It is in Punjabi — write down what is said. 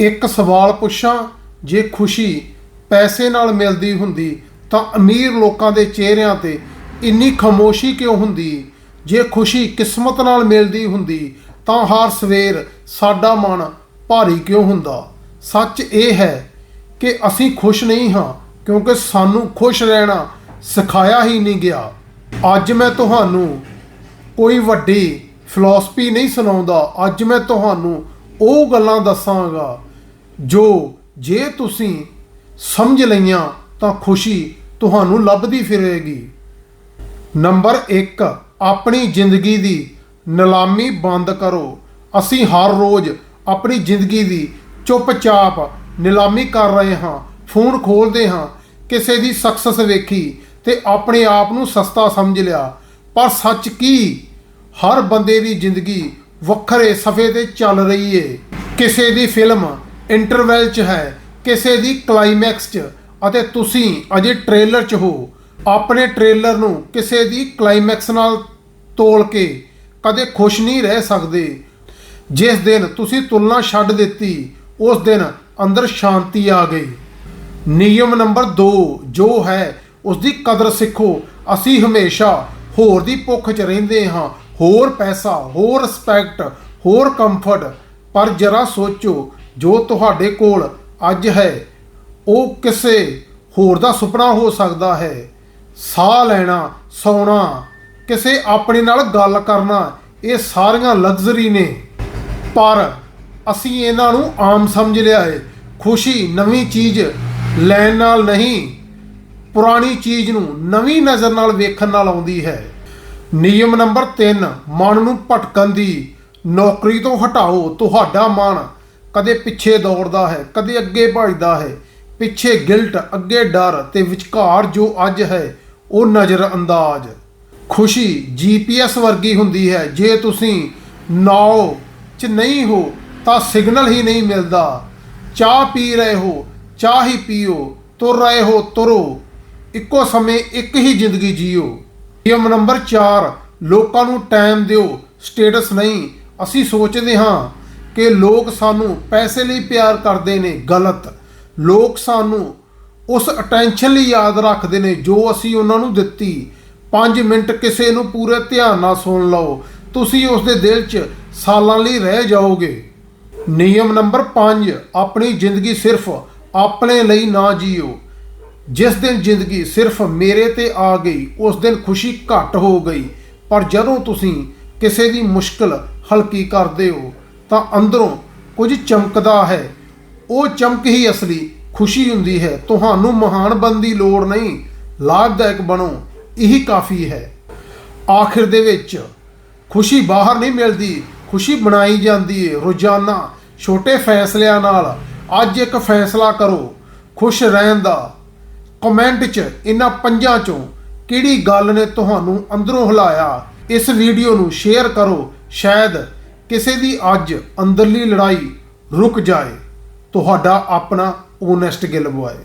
ਇੱਕ ਸਵਾਲ ਪੁੱਛਾਂ, ਜੇ ਖੁਸ਼ੀ ਪੈਸੇ ਨਾਲ ਮਿਲਦੀ ਹੁੰਦੀ, ਤਾਂ ਅਮੀਰ ਲੋਕਾਂ ਦੇ ਚਿਹਰਿਆਂ ਤੇ ਇੰਨੀ ਖਾਮੋਸ਼ੀ ਕਿਉਂ ਹੁੰਦੀ? ਜੇ ਖੁਸ਼ੀ ਕਿਸਮਤ ਨਾਲ ਮਿਲਦੀ ਹੁੰਦੀ, ਤਾਂ ਹਰ ਸਵੇਰ ਸਾਡਾ ਮਨ ਭਾਰੀ ਕਿਉਂ ਹੁੰਦਾ? ਸੱਚ ਇਹ ਹੈ ਕਿ ਅਸੀਂ ਖੁਸ਼ ਨਹੀਂ ਹਾਂ, ਕਿਉਂਕਿ ਸਾਨੂੰ ਖੁਸ਼ ਰਹਿਣਾ ਸਿਖਾਇਆ ਹੀ ਨਹੀਂ ਗਿਆ। ਅੱਜ ਮੈਂ ਤੁਹਾਨੂੰ ਕੋਈ ਵੱਡੀ ਫਿਲਾਸਫੀ ਨਹੀਂ ਸੁਣਾਉਂਦਾ, ਅੱਜ ਮੈਂ ਤੁਹਾਨੂੰ ਉਹ ਗੱਲਾਂ ਦੱਸਾਂਗਾ ਜੋ ਜੇ ਤੁਸੀਂ ਸਮਝ ਲਈਆਂ ਤਾਂ ਖੁਸ਼ੀ ਤੁਹਾਨੂੰ ਲੱਭਦੀ ਫਿਰੇਗੀ। ਨੰਬਰ 1 ਆਪਣੀ ਜ਼ਿੰਦਗੀ ਦੀ ਨਿਲਾਮੀ ਬੰਦ ਕਰੋ। ਅਸੀਂ ਹਰ ਰੋਜ਼ ਆਪਣੀ ਜ਼ਿੰਦਗੀ ਦੀ ਚੁੱਪਚਾਪ ਨਿਲਾਮੀ ਕਰ ਰਹੇ ਹਾਂ, ਫੋਨ ਖੋਲਦੇ ਹਾਂ, ਕਿਸੇ ਦੀ ਸਕਸੈਸ ਵੇਖੀ ਤੇ ਆਪਣੇ ਆਪ ਨੂੰ ਸਸਤਾ ਸਮਝ ਲਿਆ। ਪਰ ਸੱਚ ਕੀ? ਹਰ ਬੰਦੇ ਦੀ ਜ਼ਿੰਦਗੀ ਵੱਖਰੇ ਸਫੇ ਤੇ ਚੱਲ ਰਹੀ ਏ। ਕਿਸੇ ਦੀ ਫਿਲਮ ਇੰਟਰਵੈਲ 'ਚ ਹੈ, ਕਿਸੇ ਦੀ ਕਲਾਈਮੈਕਸ 'ਚ। ਅਤੇ ਤੁਸੀਂ ਅਜੇ ਟ੍ਰੇਲਰ 'ਚ ਹੋ। ਆਪਣੇ ਟ੍ਰੇਲਰ ਨੂੰ ਕਿਸੇ ਦੀ ਕਲਾਈਮੈਕਸ ਨਾਲ ਤੋਲ ਕੇ ਕਦੇ ਖੁਸ਼ ਨਹੀਂ ਰਹਿ ਸਕਦੇ। ਜਿਸ ਦਿਨ ਤੁਸੀਂ ਤੁਲਨਾ ਛੱਡ ਦਿੱਤੀ, ਉਸ ਦਿਨ ਅੰਦਰ ਸ਼ਾਂਤੀ ਆ ਗਈ। ਨਿਯਮ ਨੰਬਰ 2 ਜੋ ਹੈ ਉਸ ਦੀ ਕਦਰ ਸਿੱਖੋ। ਅਸੀਂ ਹਮੇਸ਼ਾ ਹੋਰ ਦੀ ਭੁੱਖ 'ਚ ਰਹਿੰਦੇ ਹਾਂ। ਹੋਰ ਪੈਸਾ, ਹੋਰ ਰਿਸਪੈਕਟ ਹੋਰ ਕੰਫਰਟ ਪਰ ਜਰਾ ਸੋਚੋ ਜੋ ਤੁਹਾਡੇ ਕੋਲ ਅੱਜ ਹੈ, ਉਹ ਕਿਸੇ ਹੋਰ ਦਾ ਸੁਪਨਾ ਹੋ ਸਕਦਾ ਹੈ। ਸਾਹ ਲੈਣਾ, ਸੌਣਾ, ਕਿਸੇ ਆਪਣੇ ਨਾਲ ਗੱਲ ਕਰਨਾ, ਇਹ ਸਾਰੀਆਂ ਲਗਜ਼ਰੀ ਨੇ। ਪਰ ਅਸੀਂ ਇਹਨਾਂ ਨੂੰ ਆਮ ਸਮਝ ਲਿਆ ਹੈ ਖੁਸ਼ੀ ਨਵੀਂ ਚੀਜ਼ ਲੈਣ ਨਾਲ ਨਹੀਂ, ਪੁਰਾਣੀ ਚੀਜ਼ ਨੂੰ ਨਵੀਂ ਨਜ਼ਰ ਨਾਲ ਵੇਖਣ ਨਾਲ ਆਉਂਦੀ ਹੈ। ਨਿਯਮ ਨੰਬਰ 3 ਮਨ ਨੂੰ ਭਟਕਣ ਦੀ। ਨੌਕਰੀ ਤੋਂ ਹਟਾਓ, ਤੁਹਾਡਾ ਮਨ ਕਦੇ ਪਿੱਛੇ ਦੌੜਦਾ ਹੈ, ਕਦੇ ਅੱਗੇ ਭੱਜਦਾ ਹੈ। ਪਿੱਛੇ ਗਿਲਟ, ਅੱਗੇ ਡਰ ਤੇ ਵਿਚਕਾਰ ਜੋ ਅੱਜ ਹੈ, ਉਹ ਨਜ਼ਰ ਅੰਦਾਜ਼ ਖੁਸ਼ੀ ਜੀਪੀਐਸ ਵਰਗੀ ਹੁੰਦੀ ਹੈ, ਜੇ ਤੁਸੀਂ ਨਾਓ ਚ ਨਹੀਂ ਹੋ, ਤਾਂ ਸਿਗਨਲ ਹੀ ਨਹੀਂ ਮਿਲਦਾ। ਚਾਹ ਪੀ ਰਹੇ ਹੋ, ਚਾਹ ਹੀ ਪੀਓ, ਤੁਰ ਰਹੇ ਹੋ, ਤੁਰੋ। ਇੱਕੋ ਸਮੇਂ ਇੱਕ ਹੀ ਜ਼ਿੰਦਗੀ ਜੀਓ। ਨਿਯਮ ਨੰਬਰ 4 ਲੋਕਾਂ ਨੂੰ ਟਾਈਮ ਦਿਓ ਸਟੇਟਸ ਨਹੀਂ। ਅਸੀਂ ਸੋਚਦੇ ਹਾਂ ਕਿ ਲੋਕ ਸਾਨੂੰ ਪੈਸੇ ਲਈ ਪਿਆਰ ਕਰਦੇ ਨੇ, ਗਲਤ। ਲੋਕ ਸਾਨੂੰ ਉਸ ਅਟੈਂਸ਼ਨ ਲਈ ਯਾਦ ਰੱਖਦੇ ਨੇ ਜੋ ਅਸੀਂ ਉਹਨਾਂ ਨੂੰ ਦਿੱਤੀ। 5 ਮਿੰਟ ਕਿਸੇ ਨੂੰ ਪੂਰੇ ਧਿਆਨ ਨਾਲ ਸੁਣ ਲਓ। ਤੁਸੀਂ ਉਸ ਦੇ ਦਿਲ 'ਚ ਸਾਲਾਂ ਲਈ ਰਹਿ ਜਾਓਗੇ। ਨਿਯਮ ਨੰਬਰ 5 ਆਪਣੀ ਜ਼ਿੰਦਗੀ ਸਿਰਫ ਆਪਣੇ ਲਈ ਨਾ ਜੀਓ। ਜਿਸ ਦਿਨ ਜ਼ਿੰਦਗੀ ਸਿਰਫ ਮੇਰੇ ਤੇ ਆ ਗਈ, ਉਸ ਦਿਨ ਖੁਸ਼ੀ ਘੱਟ ਹੋ ਗਈ। ਪਰ ਜਦੋਂ ਤੁਸੀਂ ਕਿਸੇ ਦੀ ਮੁਸ਼ਕਲ ਹਲਕੀ ਕਰਦੇ ਹੋ ਤਾਂ ਅੰਦਰੋਂ ਕੁਝ ਚਮਕਦਾ ਹੈ। ਉਹ ਚਮਕ ਹੀ ਅਸਲੀ ਖੁਸ਼ੀ ਹੁੰਦੀ ਹੈ। ਤੁਹਾਨੂੰ ਮਹਾਨ ਬਣਨ ਦੀ ਲੋੜ ਨਹੀਂ। ਲਾਭਦਾਇਕ ਬਣੋ। ਇਹੀ ਕਾਫੀ ਹੈ। ਆਖਿਰ ਦੇ ਵਿੱਚ ਖੁਸ਼ੀ ਬਾਹਰ ਨਹੀਂ ਮਿਲਦੀ। ਖੁਸ਼ੀ ਬਣਾਈ ਜਾਂਦੀ ਹੈ ਰੋਜ਼ਾਨਾ ਛੋਟੇ ਫੈਸਲਿਆਂ ਨਾਲ ਅੱਜ ਇੱਕ ਫੈਸਲਾ ਕਰੋ। ਖੁਸ਼ ਰਹਿਣ ਦਾ। ਕਮੈਂਟ 'ਚ ਇਹਨਾਂ ਪੰਜਾਂ 'ਚੋਂ ਕਿਹੜੀ ਗੱਲ ਨੇ ਤੁਹਾਨੂੰ ਅੰਦਰੋਂ ਹਿਲਾਇਆ? ਇਸ ਵੀਡੀਓ ਨੂੰ ਸ਼ੇਅਰ ਕਰੋ। ਸ਼ਾਇਦ ਕਿਸੇ ਦੀ ਅੱਜ ਅੰਦਰਲੀ ਲੜਾਈ ਰੁਕ ਜਾਏ ਤੁਹਾਡਾ ਆਪਣਾ ਓਨੈਸਟ ਗਿਲ ਬੁਆਏ।